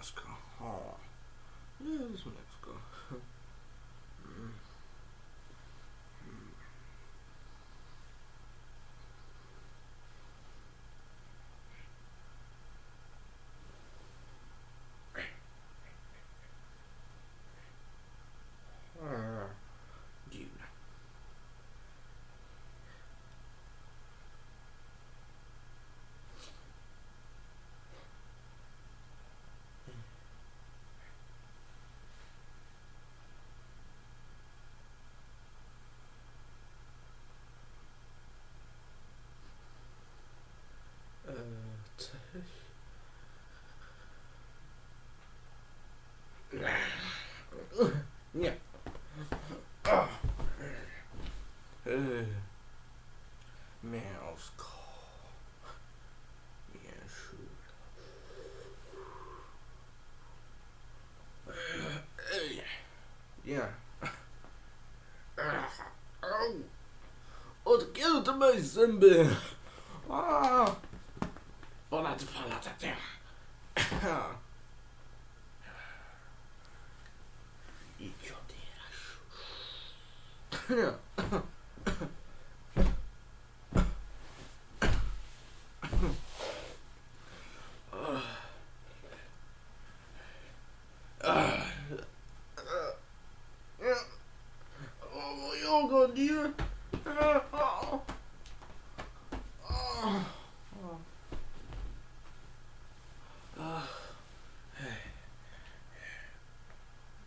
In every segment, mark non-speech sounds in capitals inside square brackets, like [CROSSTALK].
mięsko. O, jest mięsko. Mm. must call me Yeshua. Yeah. Au! Od kiedy to moje zęby? A, ponad dwa lata temu. Yeah.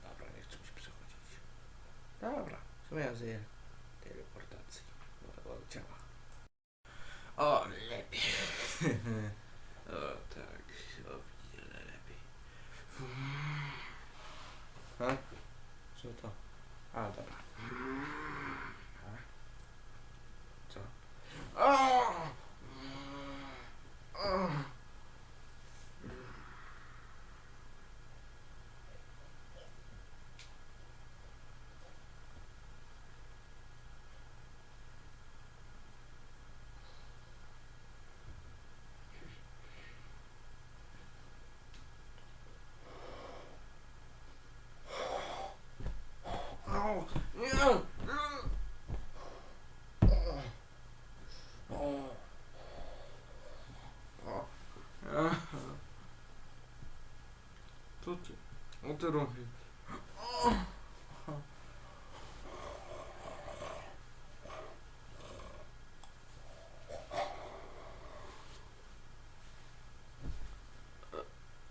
Dobra, nie chcę już przechodzić. Dobra, co ja zję teleportacji od ciała. O, lepiej. [LAUGHS] o, tak, o wiele lepiej. A? Co to? A, dobra. A? Co? O! O! Au! Nie! O! O! Co ty? O ty robisz?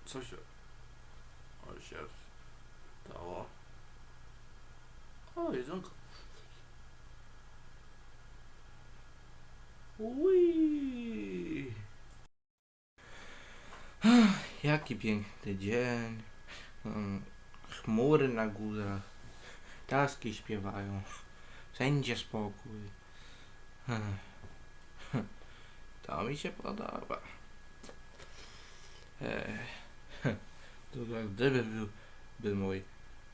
Co się... O się stało? O, jedzonko. Ui. Jaki piękny dzień. Mm, Chmury na górach. Ptaski śpiewają. Wszędzie spokój. [LAUGHS] To mi się podoba. [LAUGHS] To jak gdyby był, był mój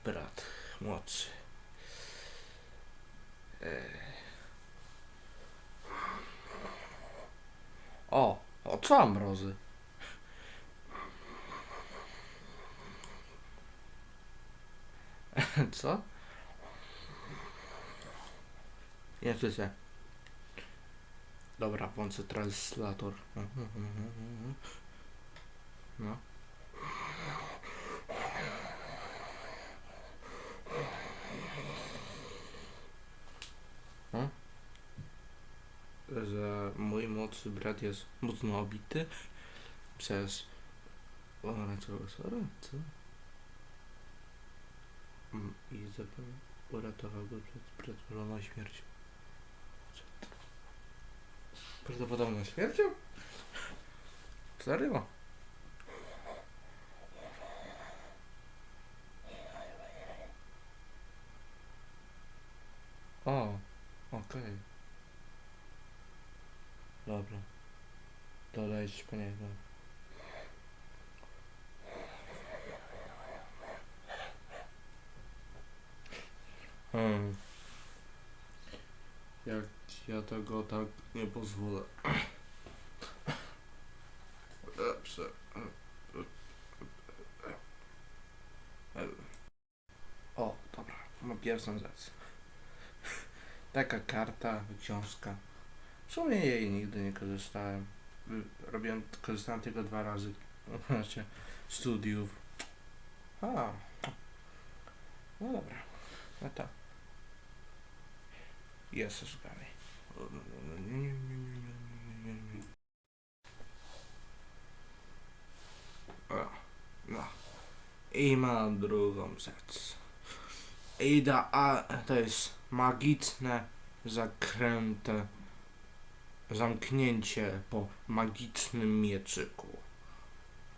brat młodszy. O, o co mrozy? Co? Nie słyszę. Dobra, włączę translator. No. No. Że mój młodszy brat jest mocno obity przez sora, co? Mm, I uratował go przed przedłużoną śmiercią. Prawdopodobną śmiercią? Serio? O, okej. Dobra. Dodajcie po niego. Hmm. Jak ja tego tak nie pozwolę. Lepsze. O, dobra, mam pierwszą rzecz. Taka karta, książka. W sumie jej nigdy nie korzystałem. Robiłem, korzystałem tylko dwa razy. Znaczy, studiów. A. No dobra. No tak. Szukamy. O, no. I mam drugą rzecz. Ida, a to jest magiczne zakręte zamknięcie po magicznym mieczyku.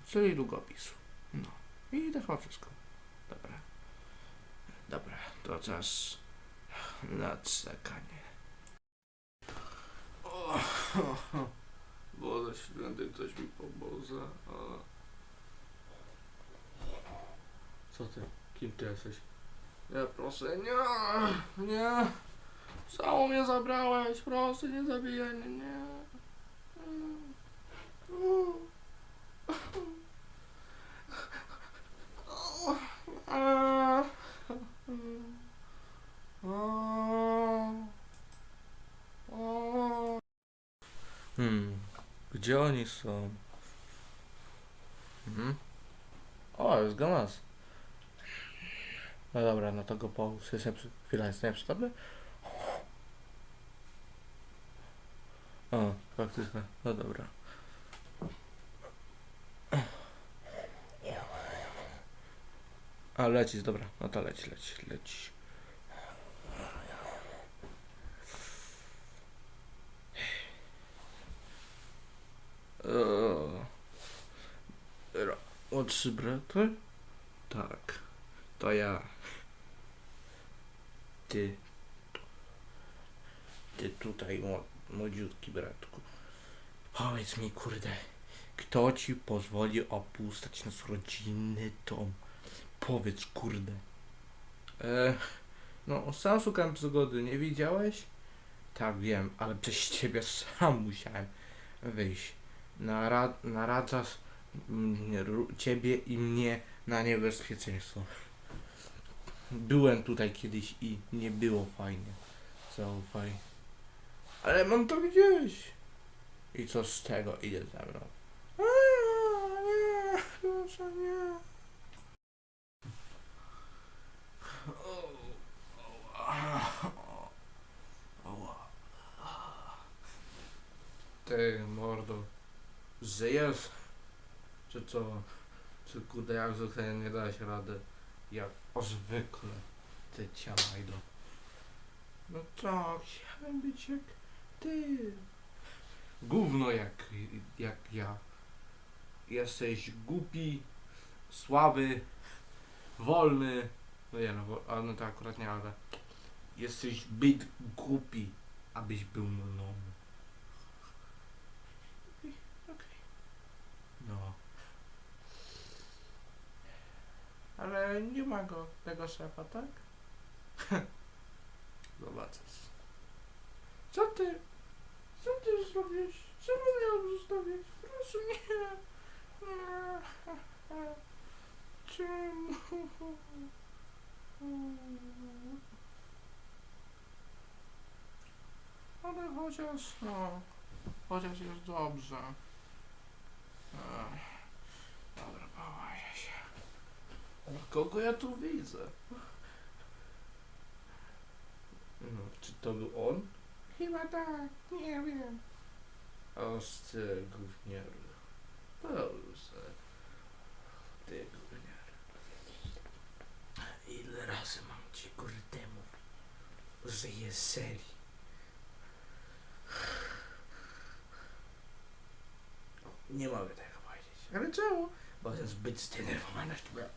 Czyli długopis. No. I to chyba wszystko. Dobra. Dobra, to czas na czekanie. O, Boże święty, ktoś mi. O. Co ty? Kim ty jesteś? Nie, proszę, nie, nie. Całą mnie zabrałeś, proszę, nie zabijaj mnie, nie. Hmm, gdzie oni są? Hmm? O, jest Gamas. No dobra, no to go po jest przy- chwila jest nie przytomny. O, faktycznie, no dobra. A lecisz, dobra, no to leć, leć, leć. O, brat? Tak, to ja. Ty. Ty tutaj, mło- młodziutki bratku. Powiedz mi, kurde, kto ci pozwoli opuszczać nasz rodzinny dom? Powiedz, kurde. E, no, sam szukałem przygody, nie widziałeś? Tak, wiem, ale przez ciebie [LAUGHS] sam musiałem wyjść. Nara- naradzasz ru- ciebie i mnie na niebezpieczeństwo. Byłem tutaj kiedyś i nie było fajnie. Zaufaj. Ale mam to gdzieś. I co z tego idzie ze mną? Aaa, nie, proszę nie. Ty. Żyjesz? Czy co? Czy kurde jak zwykle nie dałeś rady? Jak o zwykle. Ty ciamajdo. No tak, chciałem być jak ty. Gówno jak, jak ja. Jesteś głupi, słaby, wolny. No nie no, bo, no to akurat nie, ale jesteś zbyt głupi, abyś był mną. Okej, okej. No. Ale nie ma go, tego szefa, tak? [LAUGHS] Zobaczysz. Co ty? Co ty zrobisz? Co miał zostawić? Proszę nie. Nie. [LAUGHS] Czemu? [LAUGHS] Ale chociaż, no, chociaż jest dobrze. Dobra, połaję się. Kogo ja tu widzę? No, czy to był on? Chyba tak, nie wiem. Ostry gówniary. Proszę. Ty gówniary. Ile razy mam ci kurde mówić, że jest serii? Nie mogę tego powiedzieć. Ale czemu? Bo jestem zbyt zdenerwowany, żeby...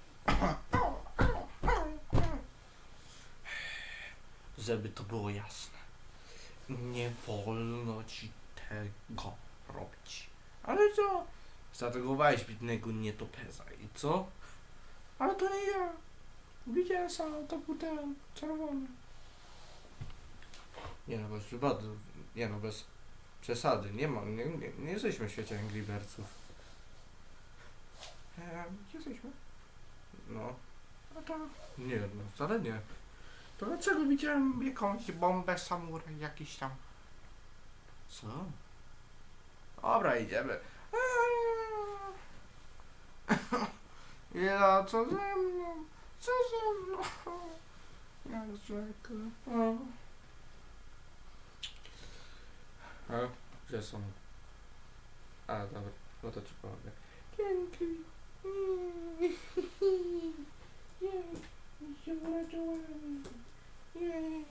Żeby to było jasne. Nie wolno ci tego robić. Ale co? Zaatakowałeś biednego nietoperza i co? Ale to nie ja. Widziałem sam, to był ten czerwony. Nie no, bez wypadku. Nie no, bez przesady. Nie ma, nie, nie, nie jesteśmy w świecie Angry Birdsów. E, jesteśmy. No. No to nie, no wcale nie. To dlaczego widziałem jakąś bombę samuraj jakiś tam? Co? Dobra, idziemy. [LAUGHS] Ja co ze mną? Co ze mną? [LAUGHS] Jak zwykle. A, Yo som... A, dobra, no to ci pomogę. Dzięki. Jej, zobaczyłam. Jej.